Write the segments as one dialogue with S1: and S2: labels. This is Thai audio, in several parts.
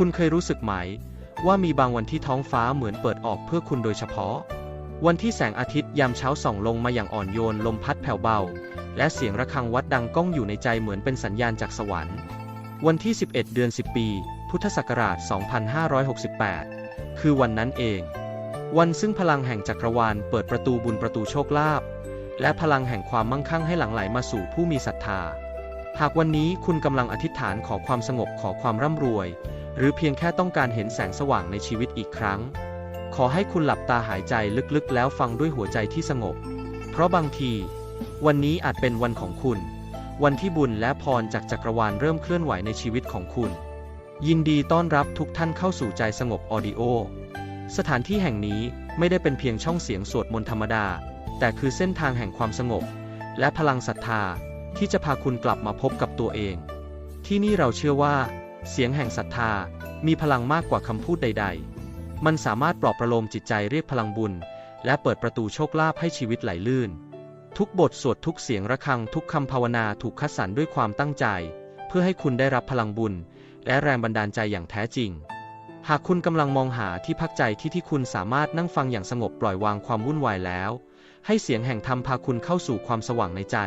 S1: คุณเคยรู้สึกไหม ว่ามีบางวันที่ท้องฟ้าเหมือนเปิดออกเพื่อคุณโดยเฉพาะ วันที่แสงอาทิตย์ยามเช้าส่องลงมาอย่างอ่อนโยนลมพัดแผ่วเบา และเสียงระฆังวัดดังก้องอยู่ในใจเหมือนเป็นสัญญาณจากสวรรค์ วันที่ 11 เดือน 10 ปี พุทธศักราช 2568 คือวันนั้นเอง วันซึ่งพลังแห่งจักรวาลเปิดประตูบุญประตูโชคลาภและพลังแห่งความมั่งคั่งให้หลั่งไหลมาสู่ผู้มีศรัทธา หากวันนี้คุณกำลังอธิษฐานขอความสงบขอความร่ำรวย หรือเพียงแค่ต้องการเห็นแสงสว่างในชีวิตอีกครั้ง ขอให้คุณหลับตาหายใจลึกๆ แล้วฟังด้วยหัวใจที่สงบ เพราะบางที วันนี้อาจเป็นวันของคุณ วันที่บุญและพรจากจักรวาลเริ่มเคลื่อนไหวในชีวิตของคุณ ยินดีต้อนรับทุกท่านเข้าสู่ใจสงบออดิโอ สถานที่แห่งนี้ไม่ได้เป็นเพียงช่องเสียงสวดมนต์ธรรมดา แต่คือเส้นทางแห่งความสงบ และพลังศรัทธาที่จะพาคุณกลับมาพบกับตัวเอง ที่นี่เราเชื่อว่า เสียงแห่งศรัทธา มีพลังมากกว่าคำพูดใด ๆ มันสามารถปลอบประโลมจิตใจเรียกพลังบุญ และเปิดประตูโชคลาภให้ชีวิตไหลลื่น ทุกบทสวดทุกเสียงระฆังทุกคำภาวนาถูกคัดสรรด้วยความตั้งใจ เพื่อให้คุณได้รับพลังบุญ และแรงบันดาลใจอย่างแท้จริง หากคุณกำลังมองหาที่พักใจที่ที่คุณสามารถนั่งฟังอย่างสงบปล่อยวางความวุ่นวายแล้ว ให้เสียงแห่งธรรมพาคุณเข้าสู่ความสว่างในใจ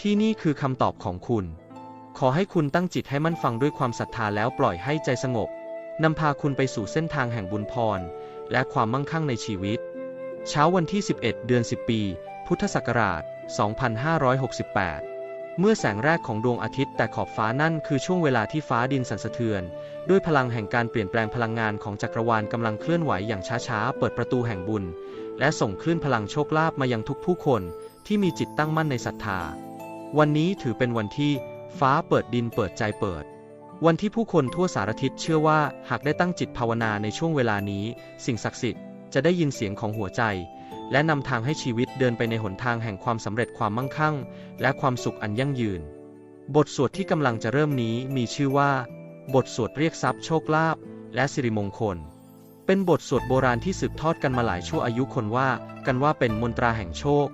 S1: ที่นี่คือคำตอบของคุณ ขอให้คุณตั้งจิตให้มั่นฟังด้วยความศรัทธาแล้วปล่อยให้ใจสงบนำพาคุณไปสู่เส้นทางแห่งบุญพร และความมั่งคั่งในชีวิต เช้าวันที่ 11 เดือน 10 ปี พุทธศักราช 2568 เมื่อแสงแรกของดวงอาทิตย์แต่ขอบฟ้านั่นคือช่วงเวลาที่ฟ้าดินสั่นสะเทือน ด้วยพลังแห่งการเปลี่ยนแปลงพลังงานของจักรวาลกำลังเคลื่อนไหวอย่างช้าๆ เปิดประตูแห่งบุญ และส่งคลื่นพลังโชคลาภมายังทุกผู้คนที่มีจิตตั้งมั่นในศรัทธา วันนี้ถือเป็นวันที่ ฟ้าเปิดดินเปิดใจเปิด วันที่ผู้คนทั่วสารทิศเชื่อว่าหากได้ตั้งจิตภาวนาในช่วงเวลานี้ สิ่งศักดิ์สิทธิ์จะได้ยินเสียงของหัวใจ และนำทางให้ชีวิตเดินไปในหนทางแห่งความสำเร็จความมั่งคั่ง และความสุขอันยั่งยืน บทสวดที่กำลังจะเริ่มนี้มีชื่อว่า บทสวดเรียกทรัพย์โชคลาภและสิริมงคล เป็นบทสวดโบราณที่สืบทอดกันมาหลายชั่วอายุคนว่ากันว่าเป็นมนตราแห่งโชค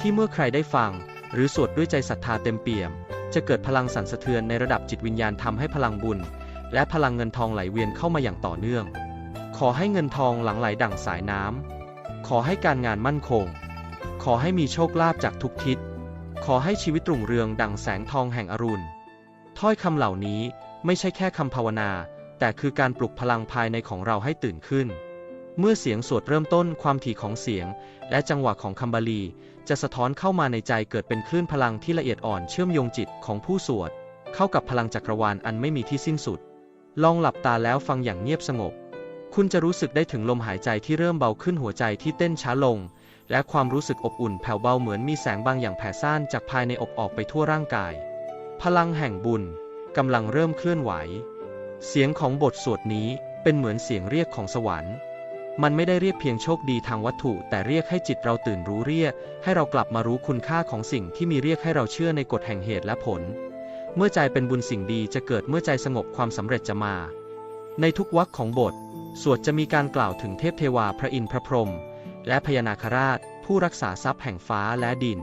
S1: ที่เมื่อใครได้ฟัง หรือสวดด้วยใจศรัทธาเต็มเปี่ยม จะเกิดพลังสั่นสะเทือนในระดับจิตวิญญาณทำให้พลังบุญ และพลังเงินทองไหลเวียนเข้ามาอย่างต่อเนื่อง ขอให้เงินทองหลั่งไหลดั่งสายน้ำขอให้การงานมั่นคง ขอให้มีโชคลาภจากทุกทิศ ขอให้ชีวิตรุ่งเรืองดั่งแสงทองแห่งอรุณ ถ้อยคำเหล่านี้ไม่ใช่แค่คำภาวนา แต่คือการปลุกพลังภายในของเราให้ตื่นขึ้น เมื่อเสียงสวดเริ่มต้นความถี่ของเสียง และจังหวะของคำบาลี จะสะท้อนเข้ามาในใจเกิดเป็นคลื่นพลังที่ละเอียดอ่อนเชื่อมโยงจิตของผู้สวด เข้ากับพลังจักรวาลอันไม่มีที่สิ้นสุด ลองหลับตาแล้วฟังอย่างเงียบสงบ คุณจะรู้สึกได้ถึงลมหายใจที่เริ่มเบาขึ้นหัวใจที่เต้นช้าลง และความรู้สึกอบอุ่นแผ่วเบาเหมือนมีแสงบางอย่างแผ่ซ่านจากภายในอกออกไปทั่วร่างกาย พลังแห่งบุญกำลังเริ่มเคลื่อนไหว เสียงของบทสวดนี้เป็นเหมือนเสียงเรียกของสวรรค์ มันไม่ได้เรียกเพียงโชคดีทางวัตถุ แต่เรียกให้จิตเราตื่นรู้เรียก ให้เรากลับมารู้คุณค่าของสิ่งที่มีเรียกให้เราเชื่อในกฎแห่งเหตุและผล เมื่อใจเป็นบุญสิ่งดีจะเกิดเมื่อใจสงบความสำเร็จจะมา ในทุกวรรคของบท สวดจะมีการกล่าวถึงเทพเทวาพระอินทร์พระพรหมและพญานาคราช ผู้รักษาทรัพย์แห่งฟ้าและดิน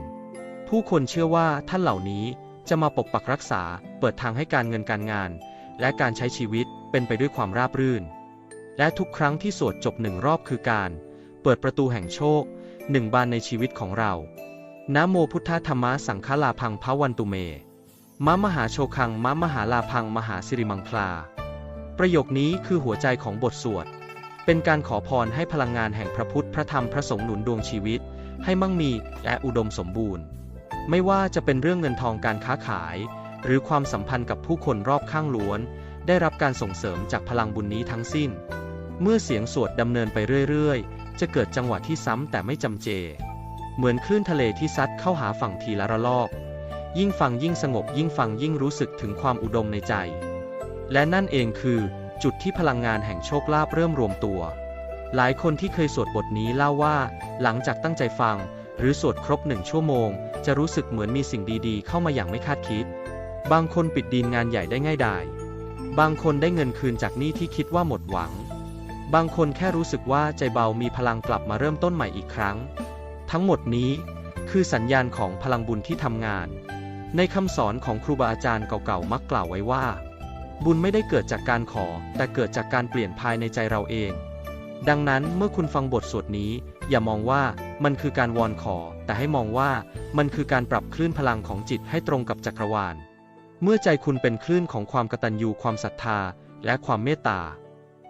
S1: ผู้คนเชื่อว่าท่านเหล่านี้จะมาปกปักรักษา เปิดทางให้การเงินการงาน และการใช้ชีวิตเป็นไปด้วยความราบรื่น และทุกครั้งที่สวดจบหนึ่งรอบคือการ เปิดประตูแห่งโชคหนึ่งบานในชีวิตของเรานะโมพุทธธรรมสังฆลาพังพระวันตุเม มะมหาโชคังมะมหาลาพังมหาสิริมังคลา ประโยคนี้คือหัวใจของบทสวด เป็นการขอพรให้พลังงานแห่งพระพุทธพระธรรมพระสงฆ์หนุนดวงชีวิต ให้มั่งมีและอุดมสมบูรณ์ ไม่ว่าจะเป็นเรื่องเงินทองการค้าขาย หรือความสัมพันธ์กับผู้คนรอบข้างล้วน ได้รับการส่งเสริมจากพลังบุญนี้ทั้งสิ้น เมื่อเสียงสวดดำเนินไปเรื่อยๆ จะเกิดจังหวะที่ซ้ำแต่ไม่จำเจ เหมือนคลื่นทะเลที่ซัดเข้าหาฝั่งทีละระลอก ยิ่งฟังยิ่งสงบยิ่งฟังยิ่งรู้สึกถึงความอุดมในใจ และนั่นเองคือ จุดที่พลังงานแห่งโชคลาภเริ่มรวมตัว หลายคนที่เคยสวดบทนี้เล่าว่า หลังจากตั้งใจฟัง หรือสวดครบหนึ่งชั่วโมง จะรู้สึกเหมือนมีสิ่งดีๆ เข้ามาอย่างไม่คาดคิด บางคนปิดดีลงานใหญ่ได้ง่ายดายบางคนได้เงินคืนจากหนี้ที่คิดว่าหมดหวัง บางคนแค่รู้สึกว่าใจเบามีพลังกลับมาเริ่มต้นใหม่อีกครั้ง ทั้งหมดนี้คือสัญญาณของพลังบุญที่ทำงาน ในคำสอนของครูบาอาจารย์เก่าๆมักกล่าวไว้ว่า บุญไม่ได้เกิดจากการขอ แต่เกิดจากการเปลี่ยนภายในใจเราเอง ดังนั้นเมื่อคุณฟังบทสวดนี้ อย่ามองว่ามันคือการวอนขอ แต่ให้มองว่ามันคือการปรับคลื่นพลังของจิตให้ตรงกับจักรวาล เมื่อใจคุณเป็นคลื่นของความกตัญญูความศรัทธา และความเมตตา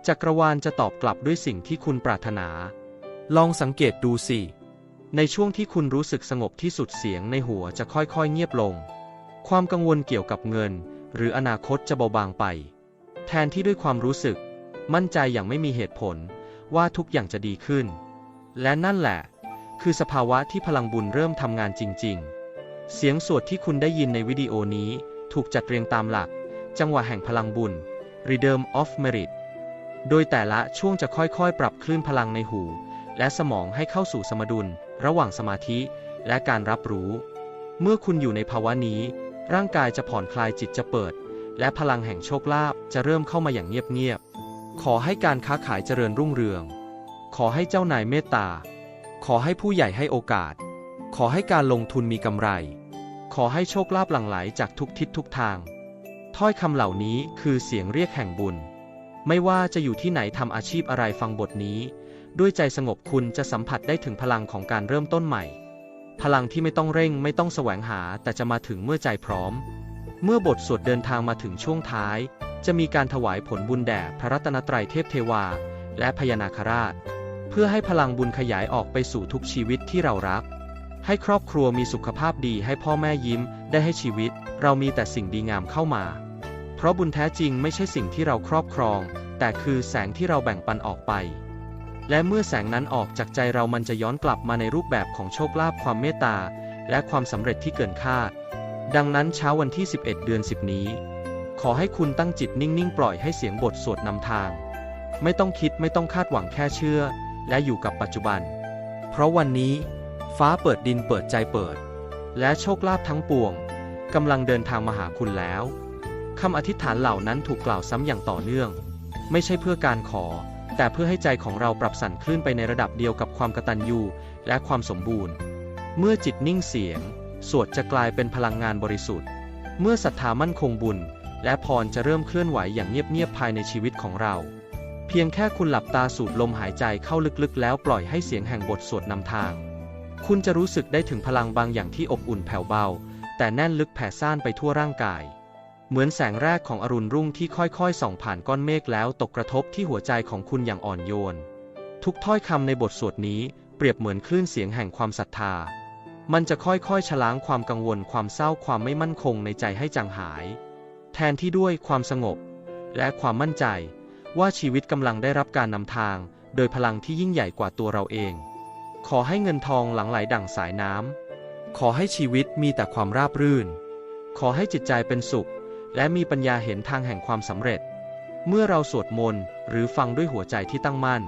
S1: จักรวาลจะตอบกลับด้วยสิ่งที่คุณปรารถนา ลองสังเกตดูสิ ในช่วงที่คุณรู้สึกสงบที่สุดเสียงในหัวจะค่อยๆเงียบลง ความกังวลเกี่ยวกับเงิน หรืออนาคตจะเบาบางไป แทนที่ด้วยความรู้สึก มั่นใจอย่างไม่มีเหตุผลว่าทุกอย่างจะดีขึ้น และนั่นแหละ คือสภาวะที่พลังบุญเริ่มทำงานจริง ๆ เสียงสวดที่คุณได้ยินในวิดีโอนี้ถูกจัดเรียงตามหลัก จังหวะแห่งพลังบุญ Rhythm of Merit โดยแต่ละช่วงจะค่อยๆ ปรับคลื่นพลังในหู และสมองให้เข้าสู่สมดุล ระหว่างสมาธิ และการรับรู้ เมื่อคุณอยู่ในภาวะนี้ ร่างกายจะผ่อนคลายจิตจะเปิด และพลังแห่งโชคลาภจะเริ่มเข้ามาอย่างเงียบๆ ขอให้การค้าขายเจริญรุ่งเรือง ขอให้เจ้านายเมตตา ขอให้ผู้ใหญ่ให้โอกาส ขอให้การลงทุนมีกำไร ขอให้โชคลาภหลั่งไหลจากทุกทิศทุกทาง ถ้อยคำเหล่านี้คือเสียงเรียกแห่งบุญ ไม่ว่าจะอยู่ที่ไหนทำอาชีพอะไรฟังบทนี้ ด้วยใจสงบคุณจะสัมผัสได้ถึงพลังของการเริ่มต้นใหม่ พลังที่ไม่ต้องเร่งไม่ต้องแสวงหาแต่จะมาถึงเมื่อใจพร้อม เมื่อบทสวดเดินทางมาถึงช่วงท้าย จะมีการถวายผลบุญแด่พระรัตนตรัยเทพเทวา และพญานาคราช เพื่อให้พลังบุญขยายออกไปสู่ทุกชีวิตที่เรารัก ให้ครอบครัวมีสุขภาพดีให้พ่อแม่ยิ้ม ได้ให้ชีวิต เรามีแต่สิ่งดีงามเข้ามา ราะบุญแท้จริงไม่ใช่สิ่งที่เราครอบครอง แต่คือแสงที่เราแบ่งปันออกไป และเมื่อแสงนั้นออกจากใจเรามันจะย้อนกลับมาในรูปแบบของโชคลาภความเมตตา และความสำเร็จที่เกินคาด ดังนั้นเช้าวันที่ 11 เดือน 10 นี้ ขอให้คุณตั้งจิตนิ่งๆ ปล่อยให้เสียงบทสวดนำทาง ไม่ต้องคิดไม่ต้องคาดหวังแค่เชื่อ และอยู่กับปัจจุบัน เพราะวันนี้ ฟ้าเปิดดินเปิดใจเปิด และโชคลาภทั้งปวงกำลังเดินทางมาหาคุณแล้ว คำอธิษฐานเหล่านั้นถูกกล่าวซ้ำอย่างต่อเนื่อง ไม่ใช่เพื่อการขอ แต่เพื่อให้ใจของเราปรับสั่นคลื่นไปในระดับเดียวกับความกตัญญูและความสมบูรณ์ เมื่อจิตนิ่งเสียง สวดจะกลายเป็นพลังงานบริสุทธิ์ เมื่อศรัทธามั่นคงบุญ และพรจะเริ่มเคลื่อนไหวอย่างเงียบๆภายในชีวิตของเรา เพียงแค่คุณหลับตาสูดลมหายใจเข้าลึกๆ แล้วปล่อยให้เสียงแห่งบทสวดนำทาง คุณจะรู้สึกได้ถึงพลังบางอย่างที่อบอุ่นแผ่วเบา แต่แน่นลึกแผ่ซ่านไปทั่วร่างกาย เหมือนแสงแรกของอรุณรุ่งที่ค่อยๆ ส่องผ่านก้อนเมฆแล้วตกกระทบที่หัวใจของคุณอย่างอ่อนโยน ทุกถ้อยคำในบทสวดนี้เปรียบเหมือนคลื่นเสียงแห่งความศรัทธา มันจะค่อยๆฉล้างความกังวลความเศร้าความไม่มั่นคงในใจให้จางหาย แทนที่ด้วยความสงบ และความมั่นใจ ว่าชีวิตกำลังได้รับการนำทาง โดยพลังที่ยิ่งใหญ่กว่าตัวเราเอง ขอให้เงินทองหลั่งไหลดั่งสายน้ำขอให้ชีวิตมีแต่ความราบรื่น ขอให้จิตใจเป็นสุข และมีปัญญาเห็นทางแห่งความสำเร็จ เมื่อเราสวดมนต์หรือฟังด้วยหัวใจที่ตั้งมั่น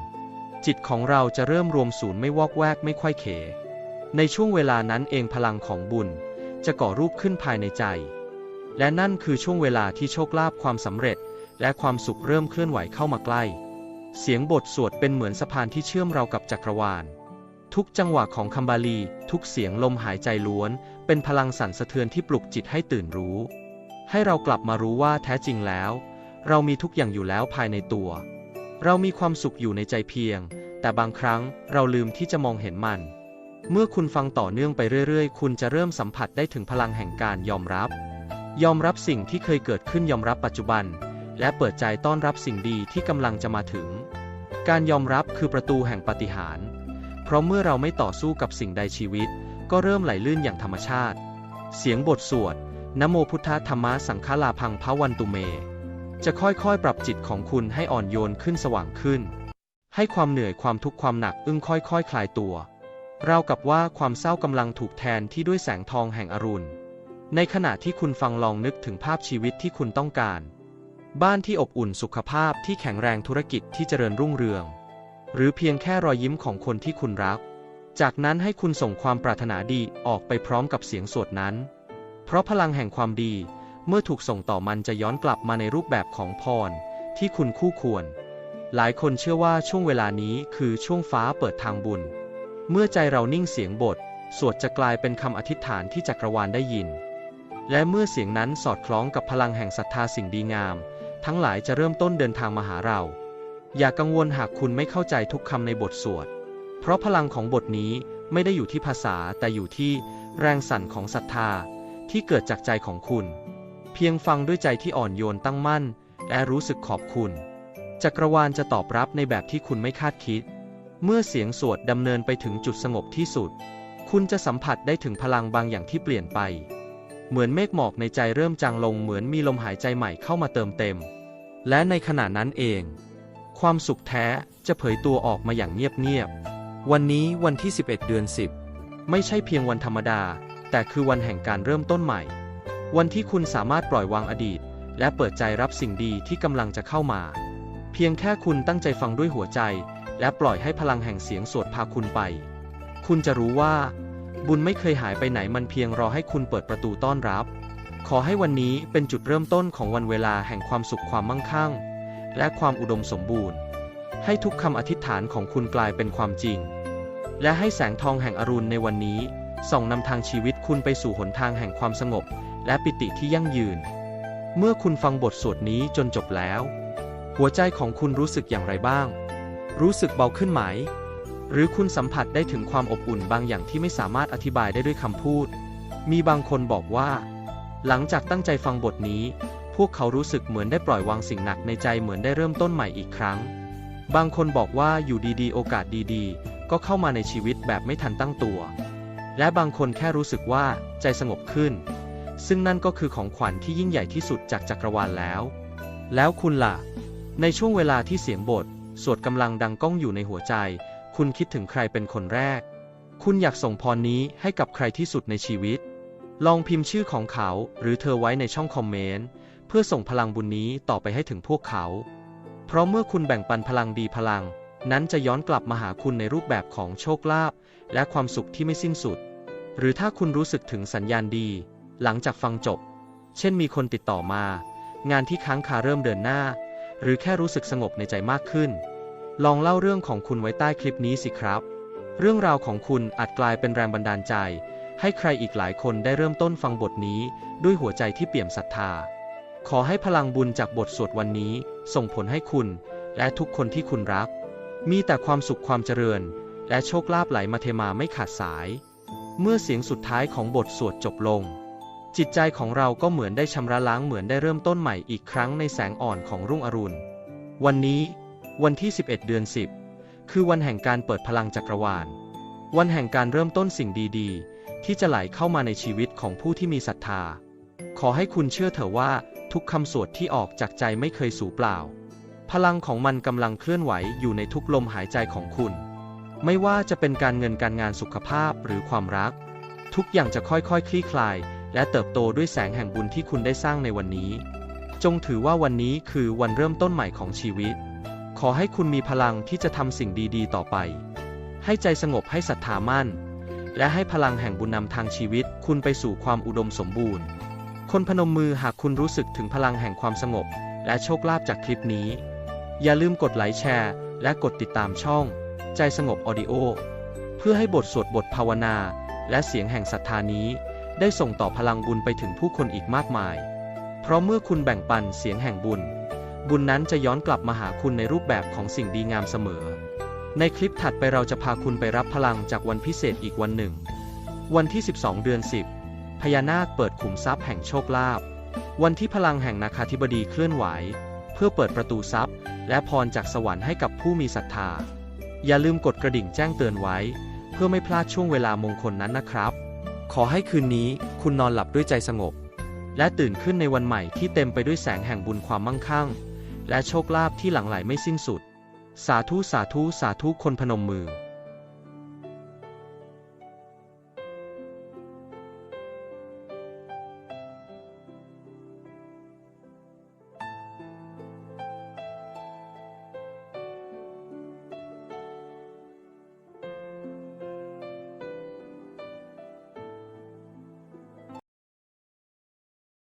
S1: จิตของเราจะเริ่มรวมศูนย์ไม่วอกแวกไม่ค่อยเข ในช่วงเวลานั้นเองพลังของบุญ จะก่อรูปขึ้นภายในใจ และนั่นคือช่วงเวลาที่โชคลาภความสำเร็จ และความสุขเริ่มเคลื่อนไหวเข้ามาใกล้ เสียงบทสวดเป็นเหมือนสะพานที่เชื่อมเรากับจักรวาลทุกจังหวะของคัมบาลี ทุกเสียงลมหายใจล้วน เป็นพลังสั่นสะเทือนที่ปลุกจิตให้ตื่นรู้ ให้เรากลับมารู้ว่าแท้จริงแล้ว เรามีทุกอย่างอยู่แล้วภายในตัว เรามีความสุขอยู่ในใจเพียง แต่บางครั้งเราลืมที่จะมองเห็นมัน เมื่อคุณฟังต่อเนื่องไปเรื่อยๆ คุณจะเริ่มสัมผัสได้ถึงพลังแห่งการยอมรับ ยอมรับสิ่งที่เคยเกิดขึ้นยอมรับปัจจุบัน และเปิดใจต้อนรับสิ่งดีที่กำลังจะมาถึง การยอมรับคือประตูแห่งปาฏิหาร เพราะเมื่อเราไม่ต่อสู้กับสิ่งใดชีวิต ก็เริ่มไหลลื่นอย่างธรรมชาติ เสียงบทสวด นโมพุทธธรรมะสังฆลาพังพระวันตุเม จะค่อยๆ ปรับจิตของคุณให้อ่อนโยนขึ้นสว่างขึ้น ให้ความเหนื่อยความทุกข์ความหนักอึ้งค่อยๆคคลายตัว เรากับว่าความเศร้ากำลังถูกแทนที่ด้วยแสงทองแห่งอรุณ ในขณะที่คุณฟังลองนึกถึงภาพชีวิตที่คุณต้องการ บ้านที่อบอุ่นสุขภาพที่แข็งแรงธุรกิจที่เจริญรุ่งเรือง หรือเพียงแค่รอยยิ้มของคนที่คุณรัก จากนั้นให้คุณส่งความปรารถนาดีออกไปพร้อมกับเสียงสวดนั้น เพราะพลังแห่งความดี เมื่อถูกส่งต่อมันจะย้อนกลับมาในรูปแบบของพร ที่คุณคู่ควร หลายคนเชื่อว่าช่วงเวลานี้คือช่วงฟ้าเปิดทางบุญ เมื่อใจเรานิ่งเสียงบท สวดจะกลายเป็นคำอธิษฐานที่จักรวาลได้ยิน และเมื่อเสียงนั้นสอดคล้องกับพลังแห่งศรัทธาสิ่งดีงาม ทั้งหลายจะเริ่มต้นเดินทางมาหาเรา อย่ากังวลหากคุณไม่เข้าใจทุกคำในบทสวด เพราะพลังของบทนี้ไม่ได้อยู่ที่ภาษาแต่อยู่ที่แรงสั่นของศรัทธา ที่เกิดจากใจของคุณ เพียงฟังด้วยใจที่อ่อนโยนตั้งมั่น และรู้สึกขอบคุณ จักรวาลจะตอบรับในแบบที่คุณไม่คาดคิด เมื่อเสียงสวดดำเนินไปถึงจุดสงบที่สุด คุณจะสัมผัสได้ถึงพลังบางอย่างที่เปลี่ยนไป เหมือนเมฆหมอกในใจเริ่มจางลงเหมือนมีลมหายใจใหม่เข้ามาเติมเต็ม และในขณะนั้นเอง ความสุขแท้จะเผยตัวออกมาอย่างเงียบๆวันนี้วันที่ 11 เดือน 10 ไม่ใช่เพียงวันธรรมดา แต่คือวันแห่งการเริ่มต้นใหม่ วันที่คุณสามารถปล่อยวางอดีต และเปิดใจรับสิ่งดีที่กำลังจะเข้ามา เพียงแค่คุณตั้งใจฟังด้วยหัวใจ และปล่อยให้พลังแห่งเสียงสวดพาคุณไป คุณจะรู้ว่า บุญไม่เคยหายไปไหนมันเพียงรอให้คุณเปิดประตูต้อนรับ ขอให้วันนี้เป็นจุดเริ่มต้นของวันเวลาแห่งความสุขความมั่งคั่ง และความอุดมสมบูรณ์ ให้ทุกคำอธิษฐานของคุณกลายเป็นความจริง และให้แสงทองแห่งอรุณในวันนี้ ส่องนำทางชีวิตคุณไปสู่หนทางแห่งความสงบ และปิติที่ยั่งยืน เมื่อคุณฟังบทสวดนี้จนจบแล้ว หัวใจของคุณรู้สึกอย่างไรบ้าง รู้สึกเบาขึ้นไหม หรือคุณสัมผัสได้ถึงความอบอุ่นบางอย่างที่ไม่สามารถอธิบายได้ด้วยคำพูด มีบางคนบอกว่า หลังจากตั้งใจฟังบทนี้ พวกเขารู้สึกเหมือนได้ปล่อยวางสิ่งหนักในใจเหมือนได้เริ่มต้นใหม่อีกครั้ง บางคนบอกว่าอยู่ดีๆ โอกาสดีๆ ก็เข้ามาในชีวิตแบบไม่ทันตั้งตัว และบางคนแค่รู้สึกว่าใจสงบขึ้น ซึ่งนั่นก็คือของขวัญที่ยิ่งใหญ่ที่สุดจากจักรวาลแล้ว แล้วคุณล่ะ ในช่วงเวลาที่เสียงบท สวดกำลังดังก้องอยู่ในหัวใจ คุณคิดถึงใครเป็นคนแรก คุณอยากส่งพรนี้ให้กับใครที่สุดในชีวิต ลองพิมพ์ชื่อของเขาหรือเธอไว้ในช่องคอมเมนต์เพื่อส่งพลังบุญนี้ต่อไปให้ถึงพวกเขา เพราะเมื่อคุณแบ่งปันพลังดีพลัง นั้นจะย้อนกลับมาหาคุณในรูปแบบของโชคลาภและความสุขที่ไม่สิ้นสุด หรือถ้าคุณรู้สึกถึงสัญญาณดี หลังจากฟังจบ เช่นมีคนติดต่อมา งานที่ค้างคาเริ่มเดินหน้า หรือแค่รู้สึกสงบในใจมากขึ้น ลองเล่าเรื่องของคุณไว้ใต้คลิปนี้สิครับ เรื่องราวของคุณอาจกลายเป็นแรงบันดาลใจ ให้ใครอีกหลายคนได้เริ่มต้นฟังบทนี้ ด้วยหัวใจที่เปี่ยมศรัทธา ขอให้พลังบุญจากบทสวดวันนี้ ส่งผลให้คุณ และทุกคนที่คุณรัก มีแต่ความสุขความเจริญ และโชคลาภไหลมาเทมาไม่ขาดสาย เมื่อเสียงสุดท้ายของบทสวดจบลง จิตใจของเราก็เหมือนได้ชำระล้างเหมือนได้เริ่มต้นใหม่อีกครั้งในแสงอ่อนของรุ่งอรุณ วันนี้ วันที่ 11 เดือน 10 คือวันแห่งการเปิดพลังจักรวาล วันแห่งการเริ่มต้นสิ่งดีๆ ที่จะไหลเข้ามาในชีวิตของผู้ที่มีศรัทธา ขอให้คุณเชื่อเถอะว่าทุกคำสวดที่ออกจากใจไม่เคยสูญเปล่า พลังของมันกำลังเคลื่อนไหวอยู่ในทุกลมหายใจของคุณ ไม่ว่าจะเป็นการเงินการงานสุขภาพหรือความรัก ทุกอย่างจะค่อยๆคลี่คลาย และเติบโตด้วยแสงแห่งบุญที่คุณได้สร้างในวันนี้ จงถือว่าวันนี้คือวันเริ่มต้นใหม่ของชีวิต ขอให้คุณมีพลังที่จะทำสิ่งดีๆ ต่อไป ให้ใจสงบให้ศรัทธามั่น และให้พลังแห่งบุญนำทางชีวิต คุณไปสู่ความอุดมสมบูรณ์ คนพนมมือหากคุณรู้สึกถึงพลังแห่งความสงบ และโชคลาภจากคลิปนี้ อย่าลืมกดไลค์แชร์ และกดติดตามช่อง ใจสงบออดิโอ เพื่อให้บทสวดบทภาวนา และเสียงแห่งศรัทธานี้ ได้ส่งต่อพลังบุญไปถึงผู้คนอีกมากมาย เพราะเมื่อคุณแบ่งปันเสียงแห่งบุญ บุญนั้นจะย้อนกลับมาหาคุณในรูปแบบของสิ่งดีงามเสมอ ในคลิปถัดไปเราจะพาคุณไปรับพลังจากวันพิเศษอีกวันหนึ่ง วันที่ 12 เดือน 10 พญานาคเปิดขุมทรัพย์แห่งโชคลาภวันที่พลังแห่งนาคาธิบดีเคลื่อนไหว เพื่อเปิดประตูทรัพย์ และพรจากสวรรค์ให้กับผู้มีศรัทธา อย่าลืมกดกระดิ่งแจ้งเตือนไว้ เพื่อไม่พลาดช่วงเวลามงคลนั้นนะครับ ขอให้คืนนี้คุณนอนหลับด้วยใจสงบ และตื่นขึ้นในวันใหม่ที่เต็มไปด้วยแสงแห่งบุญความมั่งคั่ง และโชคลาภที่หลั่งไหลไม่สิ้นสุด สาธุสาธุสาธุคนพนมมือ